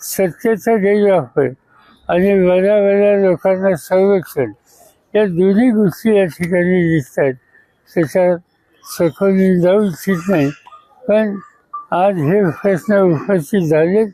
सत्तेचा गैरवापर आणि बऱ्या बऱ्या लोकांना संरक्षण या दोन्ही गोष्टी या ठिकाणी दिसत आहेत त्याच्यात सखोली जाऊ इच्छित नाही. पण आज हे प्रश्न उपस्थित झालेत.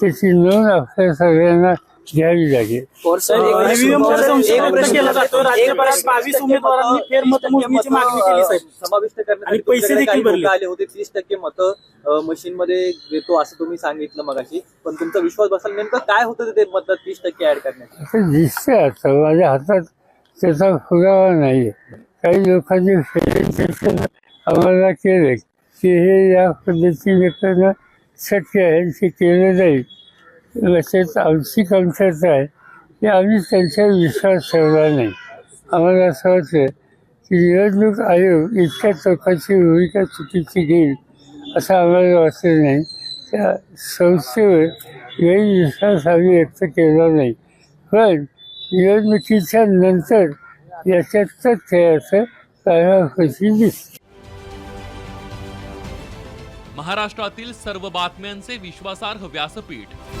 त्याची नोंद आपल्या सगळ्यांना घ्यावी लागेल EVM चा संशय व्यक्त केला जातो राज्यभरात बावीस उमेदवारांनी फेरमतमोजणीची मागणी केली साहेब. समाविष्ट आणि करण्यासाठी पैसे तुमच्याकडे देखील काही भरले. लोकं आले होते तीस टक्के मतं मशीन मध्ये देतो असं तुम्ही सांगितलं मगाशी. पण तुमचा विश्वास बसाल नेमकं काय होतं ते मतं तीस टक्के ऍड करण्यात असं दिसतंय आता माझ्या हातात त्याचा पुरावा नाही काही लोकांनी आम्हाला केलं की हे या पद्धतीने करणं शक्य आहे ते केलं जाईल त्यात आमची कमतरता आहे. की आम्ही त्यांच्यावर विश्वास ठेवला नाही. आम्हाला असं वाटतं की निवडणूक आयोग इतक्या चौकाची भूमिका चुकीची घेईल असं आम्हाला वाटलं नाही. त्या संस्थेवर गैरविश्वास आम्ही व्यक्त केला नाही. पण निवडणुकीच्या नंतर याच्यात तथ्याचं काळापशी दिसते. महाराष्ट्रातील सर्व बातम्यांचे विश्वासार्ह व्यासपीठ